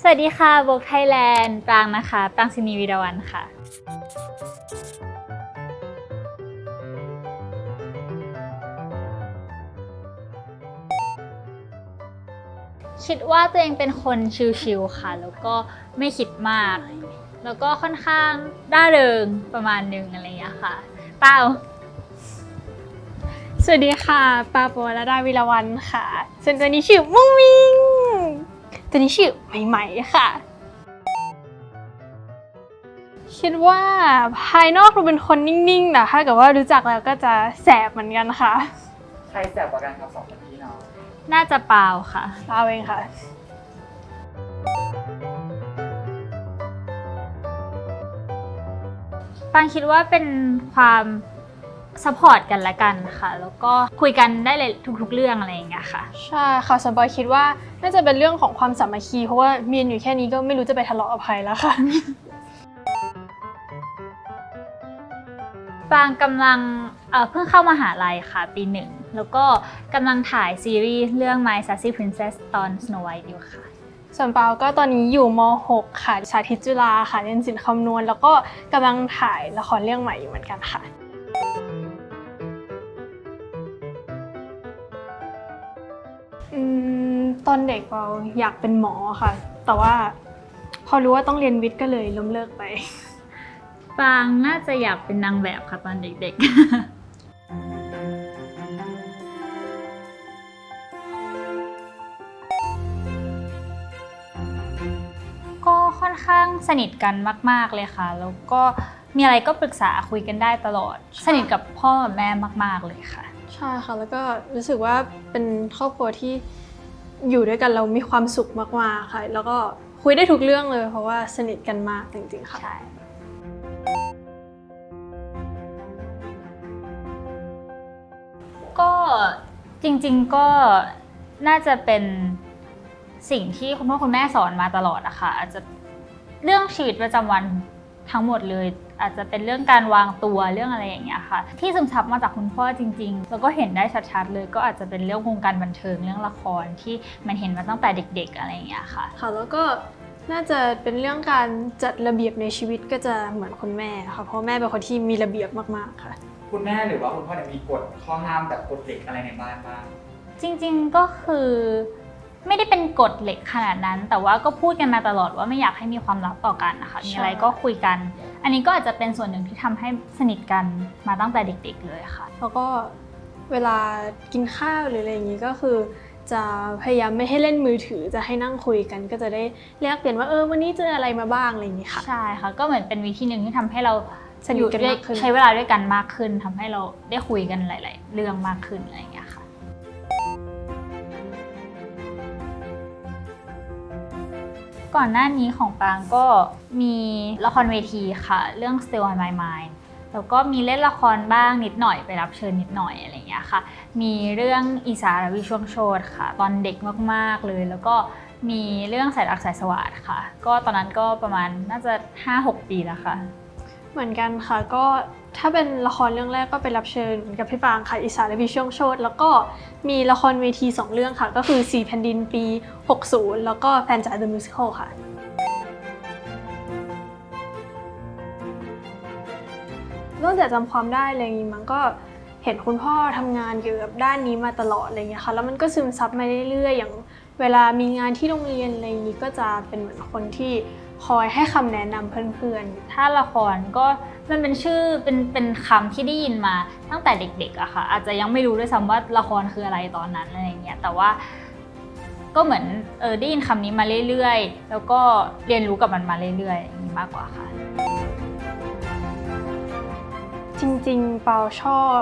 สวัสดีค่ะโบกไทยแลนด์ปรางนะคะปรางศินีวีรวันค่ะ คิดว่าตัวเองเป็นคนชิลๆค่ะ แล้วก็ไม่คิดมาก แล้วก็ค่อนข้างร่าเริงประมาณหนึงอะไรอย่างเงี้ยค่ะเปล่าสวัสดีค่ะ ปาโปวรดาวิรวันค่ะส่วนตัวนี้ชื่อมุ้งมิง ตัวนี้ชื่อใหม่ๆค่ะ คิดว่าภายนอกดูเป็นคนนิ่งๆแต่ถ้าเกิดว่ารู้จักแล้วก็จะแสบเหมือนกันค่ะ ใครแสบกว่ากันครับสองคนพี่น้องน่าจะเปล่าค่ะ เราเองค่ะ ปางคิดว่าเป็นความ สปอร์ตกันละกันค่ะ แล้วก็คุยกันได้เลยทุกๆเรื่องอะไรอย่างเงี้ยค่ะ ใช่ค่ะสบอยคิดว่าน่าจะเป็นเรื่องของความสามัคคีเพราะว่าเมียนอยู่แค่นี้ก็ไม่รู้จะไปทะเลาะกับใครแล้วค่ะ ปางกำลังเอ่อเพิ่งเข้ามาหาลัยค่ะปีหนึ่ง แล้วก็กำลังถ่ายซีรีส์เรื่อง My Sassy Princess ตอน Snow White อยู่ค่ะ ส่วนเปาก็ตอนนี้อยู่ม .6 ค่ะสาธิตจุฬาค่ะเรียนศิลป์คำนวณ แล้วก็กำลังถ่ายละครเรื่องใหม่อยู่เหมือนกันค่ะ ตอนเด็กเปาอยากเป็นหมอค่ะ แต่ว่าพอรู้ว่าต้องเรียนวิทย์ก็เลยล้มเลิกไป ปางน่าจะอยากเป็นนางแบบค่ะตอนเด็กๆ ก็ค่อนข้างสนิทกันมาก ๆเลยค่ะ แล้วก็มีอะไรก็ปรึกษาคุยกันได้ตลอด สนิทกับพ่อกับแม่มาก ๆเลยค่ะ ใช่ค่ะ แล้วก็รู้สึกว่าเป็นครอบครัวที่ อยู่ด้วยกันเรามีความสุขมากๆค่ะ แล้วก็คุยได้ทุกเรื่องเลย เพราะว่าสนิทกันมากจริงๆค่ะ ใช่ก็จริงๆก็น่าจะเป็นสิ่งที่คุณพ่อคุณแม่สอนมาตลอดอะค่ะอาจจะเรื่องชีวิตประจำวันทั้งหมดเลย อาจจะเป็นเรื่องการวางตัวเรื่องอะไรอย่างเงี้ยค่ะ ที่ซึมซับมาจากคุณพ่อจริงๆ แล้วก็เห็นได้ชัดๆ เลยก็อาจจะเป็นเรื่องวงการบันเทิงเรื่องละครที่มันเห็นมาตั้งแต่เด็ก ๆ อะไรอย่างเงี้ยค่ะ ค่ะแล้วก็น่าจะเป็นเรื่องการจัดระเบียบในชีวิตก็จะเหมือนคุณแม่ค่ะเพราะแม่เป็นคนที่มีระเบียบมากๆค่ะ คุณแม่หรือว่าคุณพ่อเนี่ยมีกฎข้อห้ามแบบกฎเหล็กอะไรในบ้านบ้างจริงๆก็คือ ไม่ได้เป็นกฎเหล็กขนาดนั้น แต่ว่าก็พูดกันมาตลอดว่าไม่อยากให้มีความลับต่อกันนะคะมีอะไรก็คุยกัน อันนี้ก็อาจจะเป็นส่วนหนึ่งที่ทำให้สนิทกันมาตั้งแต่เด็ก ๆ เลยค่ะ แล้วก็เวลากินข้าวหรืออะไรอย่างนี้ก็คือจะพยายามไม่ให้เล่นมือถือจะให้นั่งคุยกัน ก็จะได้แลกเปลี่ยนว่าเออวันนี้เจออะไรมาบ้างอะไรอย่างนี้ค่ะใช่ค่ะก็เหมือนเป็นวิธีหนึ่งที่ทำให้เราสนิทกันอยู่ด้วยมากขึ้นใช้เวลาด้วยกันมากขึ้นทำให้เราได้คุยกันหลาย ๆ เรื่องมากขึ้นอะไรอย่างเงี้ย ก่อนหน้านี้ของปางก็มีละครเวทีค่ะ เรื่อง Still on My Mind แล้วก็มีเล่นละครบ้างนิดหน่อยไปรับเชิญนิดหน่อยอะไรอย่างเงี้ยค่ะ มีเรื่องอีสารวิช่วงโชดค่ะ ตอนเด็กมากๆเลย แล้วก็มีเรื่องสายรักสายสวัสดค่ะ ก็ตอนนั้นก็ประมาณน่าจะ 5-6 ปีแล้วค่ะ เหมือนกันค่ะก็ ถ้าเป็นละครเรื่องแรกก็เป็นรับเชิญกับพี่ปางค่ะอิสาและพิช่วงโชตแล้วก็มีละครเวที2เรื่องค่ะ ก็คือสีแผ่นดินปี 60 แล้วก็แฟนจ๋า The Musical ค่ะตั้งแต่จำความได้อะไรอย่างนี้มันก็เห็นคุณพ่อทำงานเกี่ยวกับด้านนี้มาตลอดอะไรอย่างเงี้ยค่ะ แล้วมันก็ซึมซับมาเรื่อยๆ อย่างเวลามีงานที่โรงเรียนอะไรอย่างนี้ก็จะเป็นเหมือนคนที่ คอยให้คำแนะนำเพื่อนๆ ถ้าละครก็มันเป็นชื่อเป็นเป็นคำที่ได้ยินมาตั้งแต่เด็กๆอะค่ะ อาจจะยังไม่รู้ด้วยซ้ำว่าละครคืออะไรตอนนั้นอะไรอย่างเงี้ยแต่ว่าก็เหมือนเออได้ยินคำนี้มาเรื่อยๆ แล้วก็เรียนรู้กับมันมาเรื่อยๆอย่างนี้มากกว่าค่ะ จริงๆ เปาชอบ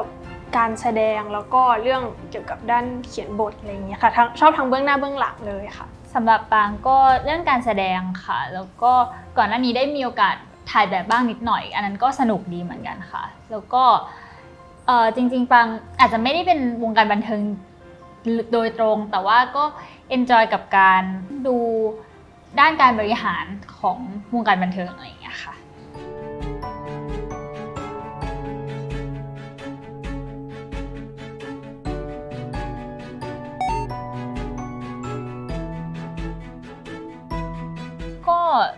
การแสดงแล้วก็เรื่องเกี่ยวกับด้านเขียนบทอะไรอย่างเงี้ยค่ะทั้งชอบทั้งเบื้องหน้าเบื้องหลังเลยค่ะ สำหรับปางก็เรื่องการแสดงค่ะ แล้วก็ก่อนหน้านี้ได้มีโอกาสถ่ายแบบบ้างนิดหน่อย อันนั้นก็สนุกดีเหมือนกันค่ะ แล้วก็เออจริง ๆปางอาจจะไม่ได้เป็นวงการบันเทิงโดยตรง แต่ว่าก็เอนจอยกับการดูด้านการบริหารของวงการบันเทิงอะไรอย่างเงี้ยค่ะ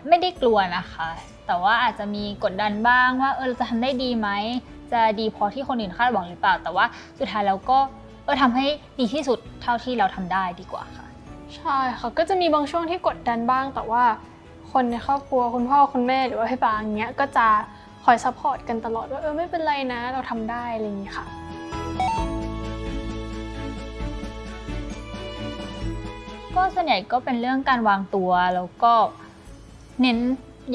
ไม่ได้กลัวนะคะ แต่ว่าอาจจะมีกดดันบ้างว่าเออเราจะทำได้ดีไหม จะดีพอที่คนอื่นคาดหวังหรือเปล่า แต่ว่าสุดท้ายแล้วก็เออทำให้ดีที่สุดเท่าที่เราทำได้ดีกว่าค่ะ ใช่ค่ะก็จะมีบางช่วงที่กดดันบ้าง แต่ว่าคนในครอบครัวคุณพ่อคุณแม่หรือว่าพี่ปางเงี้ยก็จะคอยซัพพอร์ตกันตลอดว่าเออไม่เป็นไรนะเราทำได้อะไรอย่างนี้ค่ะ ก็ส่วนใหญ่ก็เป็นเรื่องการวางตัวแล้วก็ เน้น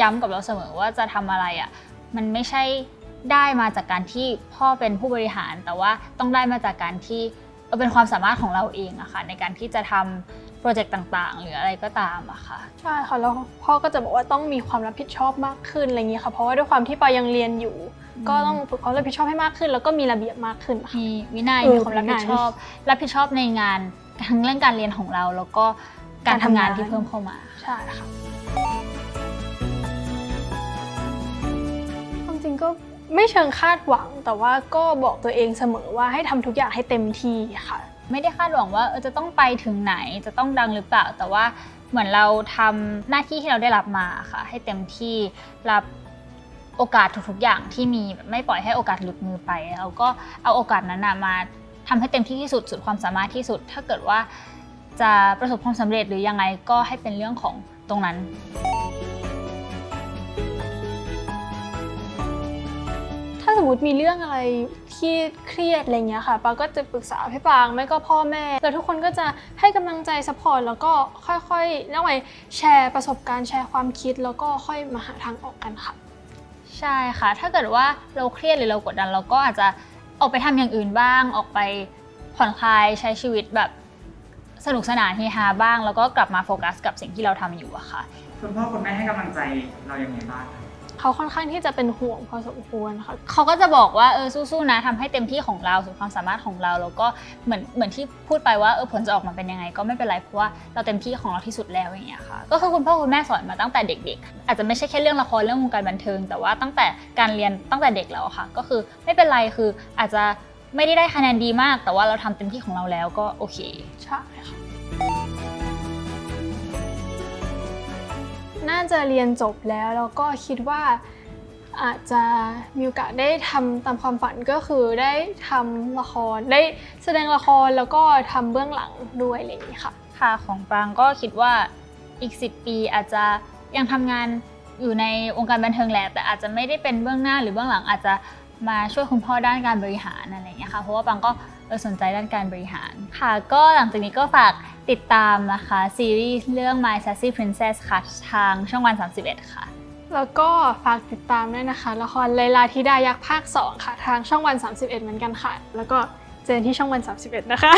ย้ำกับเราเสมอว่าจะทำอะไรอะ่ะมันไม่ใช่ได้มาจากการที่พ่อเป็นผู้บริหาร แต่ว่าต้องได้มาจากการที่เออเป็นความสามารถของเราเองอะค่ะในการที่จะทำโปรเจกต์ต่างๆ หรืออะไรก็ตามอะค่ะใช่ค่ะแล้วพ่อก็จะบอกว่าต้องมีความรับผิดชอบมากขึ้นอะไรอย่างนี้ค่ะเพราะว่าด้วยความที่ปายังเรียนอยู่อืมก็ต้องฝึกความรับผิดชอบให้มากขึ้น แล้วก็มีระเบียบมากขึ้นค่ะมีวินัยเออมีความรับผิดวินัยชอบ รับผิดชอบในงานทั้งเรื่องการเรียนของเรา แล้วก็การทำงานที่เพิ่มเข้ามาใช่ค่ะ ก็ไม่เชิงคาดหวัง แต่ว่าก็บอกตัวเองเสมอว่าให้ทำทุกอย่างให้เต็มที่ค่ะ ไม่ได้คาดหวังว่าจะต้องไปถึงไหนจะต้องดังหรือเปล่า แต่ว่าเหมือนเราทำหน้าที่ที่เราได้รับมาค่ะ ให้เต็มที่รับโอกาสทุกๆอย่างที่มีไม่ปล่อยให้โอกาสหลุดมือไปแล้วก็เอาโอกาสนั้นมาทำให้เต็มที่ที่สุดสุดความสามารถที่สุด ถ้าเกิดว่าจะประสบความสำเร็จหรือยังไงก็ให้เป็นเรื่องของตรงนั้น มมติมีเรื่องอะไรที่เครียดอะไรเงี้ยค่ะปาก็จะปรึกษาพี่ปางไม่ก็พ่อแม่ แล้วทุกคนก็จะให้กำลังใจสปอร์ตแล้วก็ค่อยๆเรียกว่าไงแชร์ประสบการณ์แชร์ความคิด แล้วก็ค่อยมาหาทางออกกันค่ะ ใช่ค่ะ ถ้าเกิดว่าเราเครียดหรือเรากดดัน เราก็อาจจะออกไปทำอย่างอื่นบ้าง ออกไปผ่อนคลายใช้ชีวิตแบบสนุกสนานเฮฮาบ้าง แล้วก็กลับมาโฟกัสกับสิ่งที่เราทำอยู่อะค่ะ คุณพ่อคุณแม่ให้กำลังใจเรายังไงบ้างครับ เขาค่อนข้างที่จะเป็นห่วงพอสมควรค่ะ เขาก็จะบอกว่าเออสู้ๆนะทำให้เต็มที่ของเราสุดความสามารถของเราแล้วก็เหมือนเหมือนที่พูดไปว่าเออผลจะออกมาเป็นยังไง ก็ไม่เป็นไรเพราะว่าเราเต็มที่ของเราที่สุดแล้วอย่างเงี้ยค่ะ ก็คือคุณพ่อคุณแม่สอนมาตั้งแต่เด็ก ๆ อาจจะไม่ใช่แค่เรื่องละครเรื่องวงการบันเทิง แต่ว่าตั้งแต่การเรียนตั้งแต่เด็กแล้วค่ะ ก็คือไม่เป็นไรคืออาจจะไม่ได้ได้คะแนนดีมาก แต่ว่าเราทำเต็มที่ของเราแล้วก็โอเคใช่ค่ะ น่าจะเรียนจบแล้ว แล้วก็คิดว่าอาจจะมีโอกาสได้ทำตามความฝันก็คือได้ทำละครได้แสดงละครแล้วก็ทำเบื้องหลังด้วยอะไรอย่างนี้ค่ะ ค่ะของปรางก็คิดว่าอีก 10 ปีอาจจะยังทำงานอยู่ในวงการบันเทิงแหละแต่อาจจะไม่ได้เป็นเบื้องหน้าหรือเบื้องหลังอาจจะ มาช่วยคุณพ่อด้านการบริหารอะไรอย่างเงี้ยค่ะเพราะว่าปรางก็เออสนใจด้านการบริหารค่ะ ก็หลังจากนี้ก็ฝากติดตามนะคะซีรีส์เรื่อง My Sassy Princess ค่ะทางช่องวัน 31 ค่ะ แล้วก็ฝากติดตามด้วยนะคะ ละครไลลาธิดายักษ์ภาค 2 ค่ะ ทางช่องวัน 31 เหมือนกันค่ะ แล้วก็เจอกันที่ช่องวัน 31 นะคะ